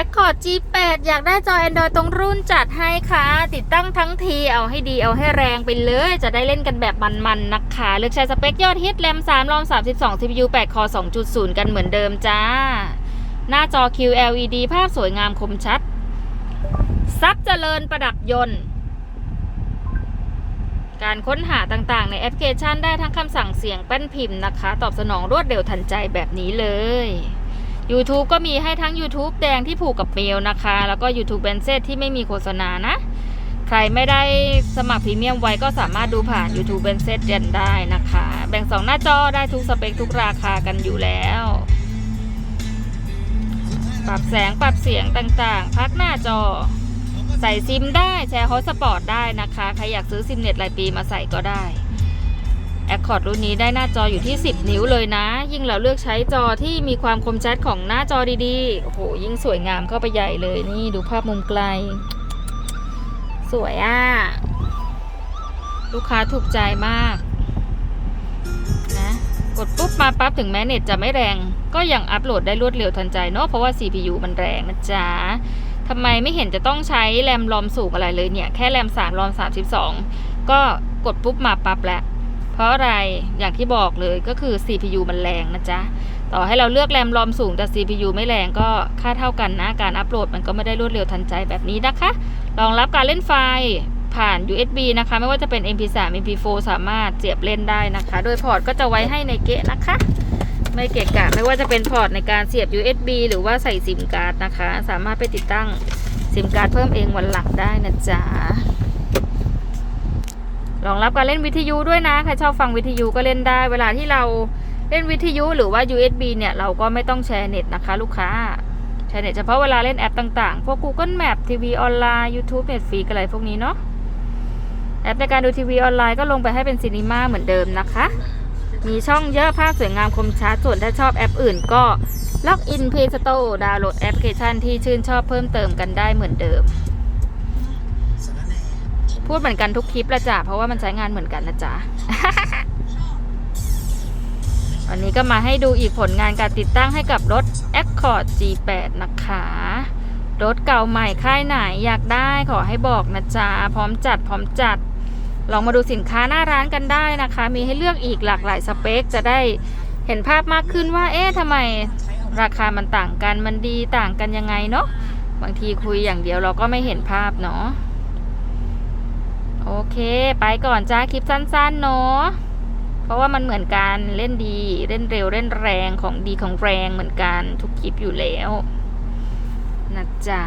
Accord G8 อยากได้จอ Android ตรงรุ่นจัดให้ค่ะ ติดตั้งทั้งทีเอาให้ดีเอาให้แรงไปเลย จะได้เล่นกันแบบมันๆนะคะ เลือกใช้สเปคยอดฮิตแรม3รอม32 CPU 8 คอ 2.0 กันเหมือนเดิมจ้า หน้าจอ QLED ภาพสวยงามคมชัด ซับเจริญประดับยนต์ การค้นหาต่างๆ ในแอปพลิเคชันได้ทั้งคำสั่งเสียงแป้นพิมพ์นะคะ ตอบสนองรวดเร็วทันใจแบบนี้เลย YouTube ก็มีให้ทั้ง YouTube แดงที่ผูกกับเมลนะคะ แล้วก็ YouTube เบนเซตที่ไม่มีโฆษณานะ ใครไม่ได้สมัครพรีเมียมไว้ก็สามารถดูผ่าน YouTube เบนเซตยันได้นะคะ แบ่ง 2 หน้าจอได้ทุกสเปคทุกราคากันอยู่แล้ว ปรับแสงปรับเสียงต่างๆ พักหน้าจอ ใส่ซิมได้แชร์ฮอสปอร์ตได้นะคะ ใครอยากซื้อซิมเน็ตรายปีมาใส่ก็ได้ Accord รุ่นนี้ได้หน้าจออยู่ที่ 10 นิ้วเลยนะ ยิ่งเราเลือกใช้จอที่มีความคมชัดของหน้าจอดีๆ โอ้โห ยิ่งสวยงามเข้าไปใหญ่เลย นี่ดูภาพมุมไกล สวยอะ ลูกค้าถูกใจมากนะกดปุ๊บมาปั๊บถึงแม้เน็ตจะไม่แรง ก็ยังอัปโหลดได้รวดเร็วทันใจเนาะเพราะว่า CPU มันแรงนะจ๊ะทำไมไม่เห็นจะต้องใช้แรมรอมสูงอะไรเลยเนี่ย แค่แรม3รอม32 ก็กดปุ๊บมาปั๊บแล้ว เพราะอะไรอย่างที่บอกเลยก็คือ CPU มันแรงนะจ๊ะ ต่อให้เราเลือกแรมรอมสูงแต่ CPU ไม่แรงก็ค่าเท่ากันนะ การอัปโหลดมันก็ไม่ได้รวดเร็วทันใจแบบนี้นะคะรองรับการเล่นไฟล์ผ่าน USB นะคะ ไม่ว่าจะเป็น MP3 MP4 สามารถเสียบเล่นได้นะคะ โดยพอร์ตก็จะไว้ให้ในเกะนะคะ ไม่เกะกะไม่ว่าจะเป็นพอร์ตในการเสียบ USB หรือว่าใส่ซิมการ์ดนะคะ สามารถไปติดตั้งซิมการ์ดเพิ่มเองวันหลังได้นะจ๊ะ รองรับการเล่นวิทยุด้วยนะใครชอบฟังวิทยุก็เล่นได้ เวลาที่เราเล่นวิทยุหรือว่า USB เนี่ยเราก็ไม่ต้องแชร์เน็ตนะคะ ลูกค้าแชร์เน็ตเฉพาะเวลาเล่นแอปต่างๆ พวก Google Map ทีวีออนไลน์ YouTube Netflix อะไรพวกนี้เนาะแอปในการดูทีวีออนไลน์ก็ลงไปให้เป็นซีนีมาเหมือนเดิมนะคะ มีช่องเยอะภาพสวยงามคมชัดส่วนถ้าชอบแอปอื่นก็ล็อกอิน Play Store ดาวน์โหลดแอปพลิเคชันที่ชื่นชอบเพิ่มเติมกันได้เหมือนเดิม พูดเหมือนกันทุกคลิปละจ้ะเพราะว่ามันใช้งานเหมือนกันนะจ๊ะวันนี้ก็มาให้ดูอีกผลงานการติดตั้งให้กับรถ Accord G8 นะคะ รถเก่าใหม่ค่ายไหนอยากได้ขอให้บอกนะจ๊ะ พร้อมจัดพร้อมจัด ลองมาดูสินค้าหน้าร้านกันได้นะคะ มีให้เลือกอีกหลากหลายสเปค จะได้เห็นภาพมากขึ้นว่า เอ๊ะทำไมราคามันต่างกันมันดีต่างกันยังไงเนาะบางทีคุยอย่างเดียวเราก็ไม่เห็นภาพเนาะ โอเค ไปก่อนจ้าคลิปสั้นๆเนาะเพราะว่ามันเหมือนกันเล่นดีเล่นเร็วเล่นแรงของดีของแรงเหมือนกันทุกคลิปอยู่แล้วนะจ๊ะ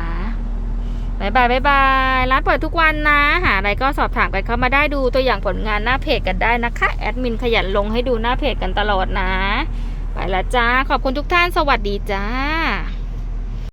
บายบายบายบายร้านเปิดทุกวันนะ หาอะไรก็สอบถามกันเข้ามาได้ดูตัวอย่างผลงานหน้าเพจกันได้นะคะ แอดมินขยันลงให้ดูหน้าเพจกันตลอดนะ ไปละจ้า ขอบคุณทุกท่านสวัสดีจ้า